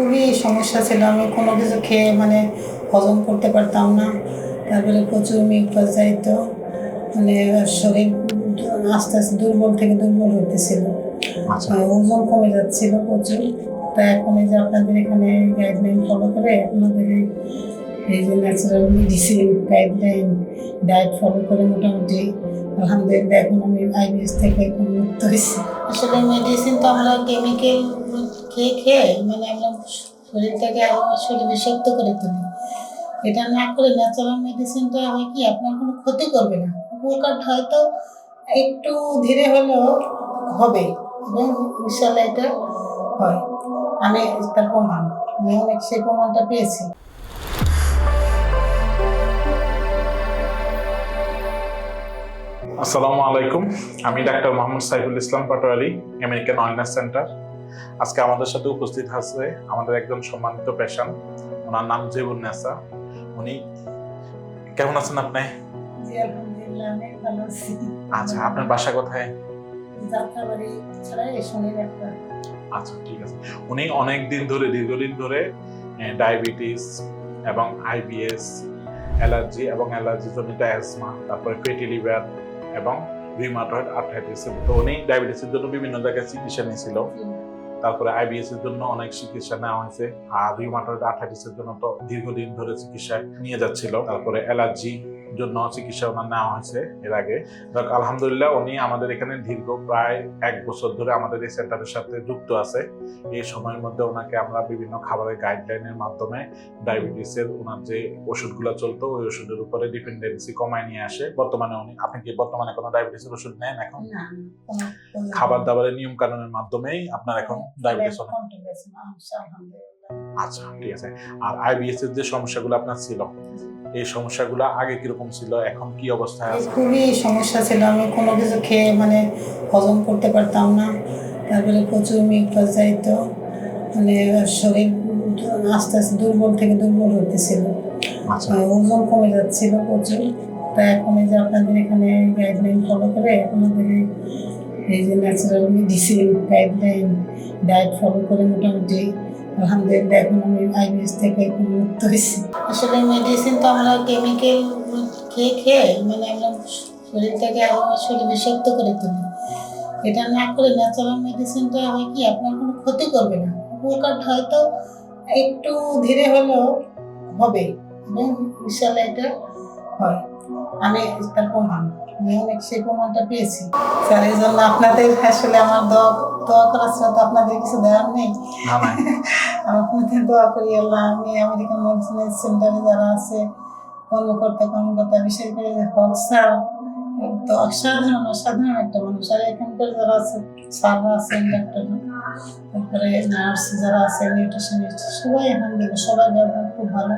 খুবই সমস্যা ছিল। আমি কোনো কিছু খেয়ে মানে হজম করতে পারতাম না। তারপরে প্রচুর মিউকাস যাইতো মানে শরীর আস্তে আস্তে দুর্বল থেকে দুর্বল হইতেছিল। আচ্ছা। ওজন কমে যাচ্ছিল প্রচুর। তা এখন এই যে আপনাদের এখানে গাইডলাইন ফলো করে আপনাদের এই- এই যে natural medicine guideline diet follow করে মোটামুটি আলহামদুলিল্লাহ এখন আমি আইবিএস থেকে এখন মুক্ত হয়েছি। আসলে মেডিসিন তো আমরা কেমিক্যাল খেয়ে খেয়ে মানে আমরা শরীরটাকে আরও আসলে বিষাক্ত করে তুলি। এটা না করে ন্যাচারাল মেডিসিনটা হয় কি, আপনার কোনো ক্ষতি করবে না। উপকার হয়তো একটু ধীরে হলেও হবে এবং ইনশাল্লাহ এটা হয়। আমি তার প্রমাণ। আমি অনেক সেই প্রমাণটা পেয়েছি। আসসালামু আলাইকুম। আমি doctor Mohammad Saiful Islam Patwari American wellness centre আজকে আমাদের সাথে উপস্থিত আছে আমাদের একজন সম্মানিত পেশেন্ট ওনার নাম জেবুন্নেসা উনি কেমন আছেন আপনি? আচ্ছা আপনার বাসা কোথায়? আচ্ছা ঠিক আছে। উনি অনেক দিন ধরে দীর্ঘদিন ধরে ডায়াবেটিস এবং আইবিএস অ্যালার্জি এবং অ্যালার্জি জনিত অ্যাজমা তারপরে ফেটি লিভার এবং রিমাটয়েড আর্থাইটিস তো উনি ডায়াবেটিসের জন্য বিভিন্ন জায়গায় চিকিৎসা নিয়েছিল। তারপরে আইবিএস এর জন্য অনেক চিকিৎসা নেওয়া হয়েছে। আর রিউমাটয়েড আর্থাইটিসের জন্য তো দীর্ঘদিন ধরে চিকিৎসা নিয়ে যাচ্ছিল। তারপরে অ্যালার্জি জন্য চিকিৎসা ওনার নেওয়া হয়েছে এর আগে। আলহামদুলিল্লাহ উনি আমাদের এখানে দীর্ঘ প্রায় এক বছর ধরে আমাদের এই সেন্টারের সাথে যুক্ত আছে। এই সময়ের মধ্যে ওনাকে আমরা বিভিন্ন খাবারের গাইডলাইনের মাধ্যমে ডায়াবেটিসের ওনার যে ওষুধগুলো চলতো ওই ওষুধের উপরে ডিপেন্ডেন্সি কমায় নিয়ে আসে। বর্তমানে উনি আপনি কি বর্তমানে কোনো ডায়াবেটিসের ওষুধ নেন এখন? খাবার দাবারের নিয়ম কানুনের মাধ্যমেই আপনার এখন ডায়াবেটিস আলহামদুলিল্লাহ। আচ্ছা ঠিক আছে। আর আইবিএস এর যে সমস্যাগুলো আপনার ছিল এই সমস্যাগুলো আগে কীরকম ছিল? এখন কি অবস্থায় আছে খুবই সমস্যা ছিল। আমি কোনো কিছু খেয়ে মানে হজম করতে পারতাম না। তারপরে প্রচুর মিউকাস যাইতো মানে শরীর আস্তে আস্তে দুর্বল থেকে দুর্বল হইতেছিল। আচ্ছা। ওজন কমে যাচ্ছিল প্রচুর। তা এখন এই যে আপনাদের এখানে গাইডলাইন ফলো করে এই- এই যে natural medicine guideline diet follow করে মোটামুটি আলহামদুলিল্লাহ, এখন আমি আইবিএস থেকে এখন মুক্ত হয়েছি। আসলে মেডিসিন তো আমরা কেমিক্যাল খেয়ে খেয়ে মানে আমরা শরীরটাকে আরও আসলে বিষাক্ত করে তুলি। এটা না করে ন্যাচারাল মেডিসিনটা হয় কি, আপনার কোনো ক্ষতি করবে না। উপকার হয়তো একটু ধীরে হলেও হবে, এবং ইনশাল্লাহ এটা হয়। আমি তার প্রমাণ। আমি অনেক সেই প্রমাণটা পেয়েছি। স্যার এই জন্য আপনাদের আসলে আমার দোয়া দোয়া করার সাথে আপনাদের কিছু দেওয়ার নেই। আপনাদের দোয়া করি আল্লাহ আমি আমেরিকান মেডিসিন সেন্টারে যারা আছে কর্মকর্তা কর্মকর্তা বিশেষ করে হক স্যার। তো অসাধারণ অসাধারণ একটা মানুষ। আর এখানকার যারা আছে, স্যাররা আছেন ডাক্তার তারপরে নার্স যারা আছে, নিউট্রিশনিস্ট, সবাই আলহামদুলিল্লাহ, সবাই ব্যবহার খুব ভালো।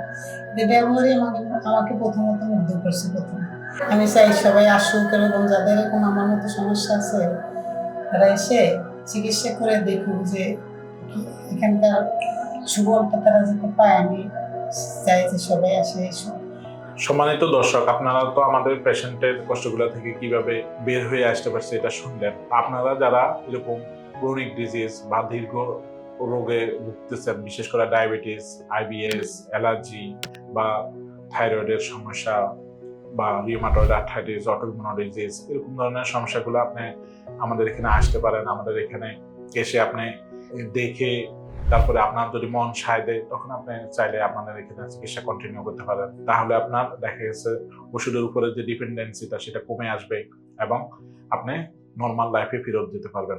ব্যবহারই আমাকে আমাকে প্রথমত মুগ্ধ করছে প্রথম। আমি চাই সবাই আসুক, এরকম যাদের এরকম আমার মতো সমস্যা আছে, তারা এসে চিকিৎসা করে দেখুক যে এখানকার সুবলটা তারা যাতে পায়। আমি চাই যে সবাই আসে এসব সম্মানিত দর্শক, আপনারা তো আমাদের পেশেন্টের কষ্টগুলো থেকে কীভাবে বের হয়ে আসতে পারছে এটা শুনলেন। আপনারা যারা এরকম ক্রনিক ডিজিজ বা দীর্ঘ রোগে ভুগতেছেন, বিশেষ করে ডায়াবেটিস আইবিএস অ্যালার্জি বা থাইরয়েডের সমস্যা বা রিউমাটয়েড আর্থাইটিস অটোইমিউন ডিজিজ এরকম ধরনের সমস্যাগুলো আপনি আমাদের এখানে আসতে পারেন। আমাদের এখানে এসে আপনি দেখে তারপরে আপনার যদি মন সায় দেয়, তখন আপনি চাইলে আপনাদের এখানে চিকিৎসা কন্টিনিউ করতে পারেন। তাহলে আপনার দেখা গেছে ওষুধের উপরে যে ডিপেন্ডেন্সিটা সেটা কমে আসবে এবং আপনি নর্মাল লাইফে ফেরত যেতে পারবেন।